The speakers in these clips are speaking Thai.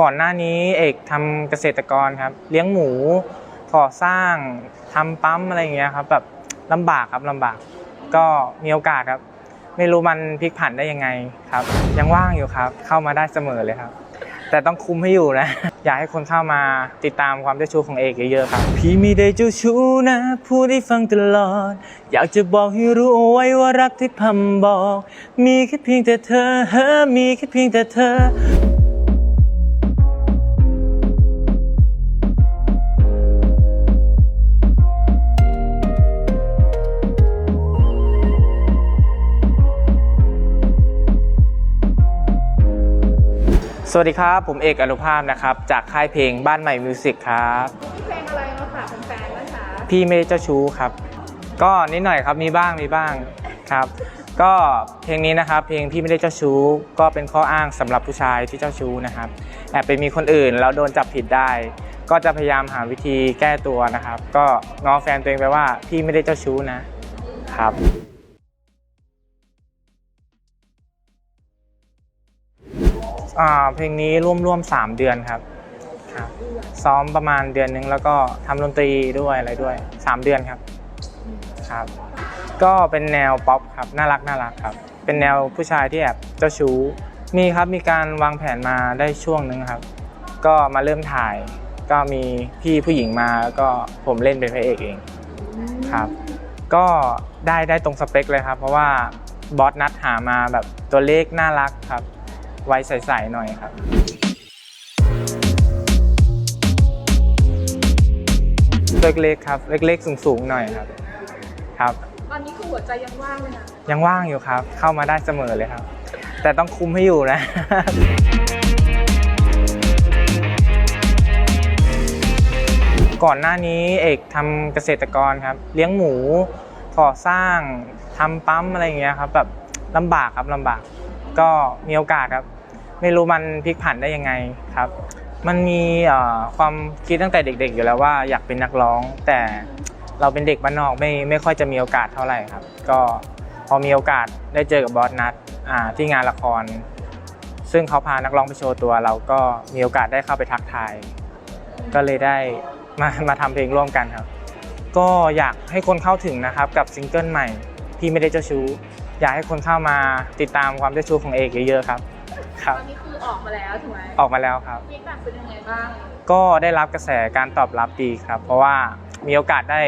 ก่อนหน้านี้เอกทำเกษตรกรครับ เลี้ยงหมูก่อสร้างทำปั๊มอะไรอย่างเงี้ยครับแบบลำบากครับลำบาก ก็มีโอกาสครับ ไม่รู้มันพลิกผันได้ยังไงครับ ยังว่างอยู่ครับ เข้ามาได้เสมอเลยครับ แต่ต้องคุมให้อยู่นะ อยากให้คนเข้ามาติดตามความเจ้าชู้ของเอกเยอะๆครับ พี่ไม่ได้เจ้าชู้นะพูดให้ฟังตลอด อยากจะบอกให้รู้เอาไว้ว่ารักที่พำบอก มีแค่เพียงแต่เธอเฮ้อมีแค่เพียงแต่เธอ วัสดีครับ ผมเอกอนุภาพนะครับ จากค่ายเพลงบ้านใหม่มิวสิกครับเพลงอะไรมาฝากแฟนๆนะคะพี่ไม่ได้เจ้าชู้ครับ ก็นิดหน่อยครับมีบ้างมีบ้างครับ ก็เพลงนี้นะครับ เพลงพี่ไม่ได้เจ้าชู้ ก็เป็นข้ออ้างสำหรับผู้ชายที่เจ้าชู้นะครับแอบไปมีคนอื่นแล้วโดนจับผิดได้ ก็จะพยายามหาวิธีแก้ตัวนะครับ ก็ง้อแฟนตัวเองไปว่าพี่ไม่ได้เจ้าชู้นะครับ เพลงนี้ร่วมๆสามเดือนครับครับ ซ้อมประมาณเดือนนึงแล้วก็ทำดนตรีด้วยอะไรด้วยสามเดือนครับครับ ก็เป็นแนวป๊อปครับน่ารักน่ารักครับ เป็นแนวผู้ชายที่แอบเจ้าชู้มีครับมีการวางแผนมาได้ช่วงนึงครับ ก็มาเริ่มถ่าย ก็มีพี่ผู้หญิงมาแล้วก็ผมเล่นเป็นพระเอกเองครับก็ได้ได้ตรงสเปคเลยครับ เพราะว่าบอสนัดหามาแบบตัวเลขน่ารักครับ ไว้ใสๆหน่อยครับเล็กๆครับ เล็กๆสูงๆหน่อยครับ ครับ ตอนนี้คือหัวใจยังว่างเลยนะยังว่างอยู่ครับ เข้ามาได้เสมอเลยครับ แต่ต้องคุมให้อยู่นะก่อนหน้านี้เอกทำเกษตรกรครับ เลี้ยงหมูก่อสร้างทำปั๊มอะไรอย่างเงี้ยครับแบบลำบากครับลำบาก ก็มีโอกาสครับ ไม่รู้มันพลิกผันได้ยังไงครับ มันมีความคิดตั้งแต่เด็ก ๆ อยู่แล้วว่าอยากเป็นนักร้อง แต่เราเป็นเด็กบ้านนอกไม่ไม่ค่อยจะมีโอกาสเท่าไหร่ครับ ก็พอมีโอกาสได้เจอกับบอสนัทที่งานละคร ซึ่งเขาพานักร้องไปโชว์ตัว เราก็มีโอกาสได้เข้าไปทักทาย ก็เลยได้มามาทำเพลงร่วมกันครับ ก็อยากให้คนเข้าถึงนะครับกับซิงเกิลใหม่พี่ไม่ได้เจ้าชู้ อยากให้คนเข้ามาติดตามความเจ้าชู้ของเอกเยอะๆครับ คตรับอนนี้คือออกมาแล้วถูกไหมออกมาแล้วครับ ฟีดแบ็กเป็นยังไงบ้างก็ได้รับกระแสการตอบรับดีครับ เพราะว่ามีโอกาสได้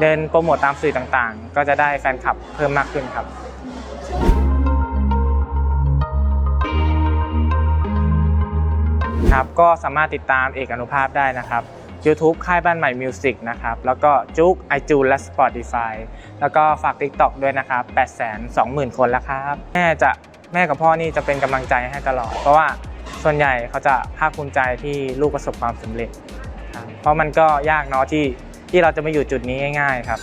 เดินโปรโมตตามสื่อต่างๆ ก็จะได้แฟนคลับเพิ่มมากขึ้นครับ ครับ ก็สามารถติดตามเอกอนุภาพได้นะครับ YouTube ค่ายบ้านใหม่มิวสิกนะครับ แล้วก็จุกไอจูนและ Spotify แล้วก็ฝาก TikTok ด้วยนะครับ 8 2 0 0 0 0 คนแล้วครับ แม่จะ แม่กับพ่อนี่จะเป็นกำลังใจให้ตลอด เพราะว่าส่วนใหญ่เขาจะภาคภูมิใจที่ลูกประสบความสำเร็จ เพราะมันก็ยากเนาะที่ที่เราจะมาอยู่จุดนี้ง่าย ๆ ครับ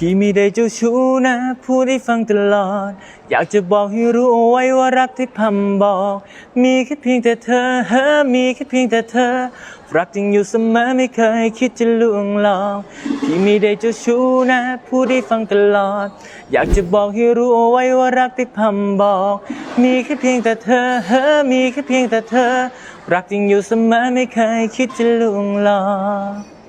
พี่ไม่ได้เจ้าชู้นะ พูดให้ฟังตลอด อยากจะบอกให้รู้เอาไว้ว่ารักที่พำบอก มีแค่เพียงแต่เธอเฮ้อมีแค่เพียงแต่เธอ รักจริงอยู่เสมอไม่เคยคิดจะลวงหลอกพี่ไม่ได้เจ้าชู้นะ พูดให้ฟังตลอด อยากจะบอกให้รู้เอาไว้ว่ารักที่พำบอก มีแค่เพียงแต่เธอเฮ้อมีแค่เพียงแต่เธอ รักจริงอยู่เสมอไม่เคยคิดจะลวงหลอก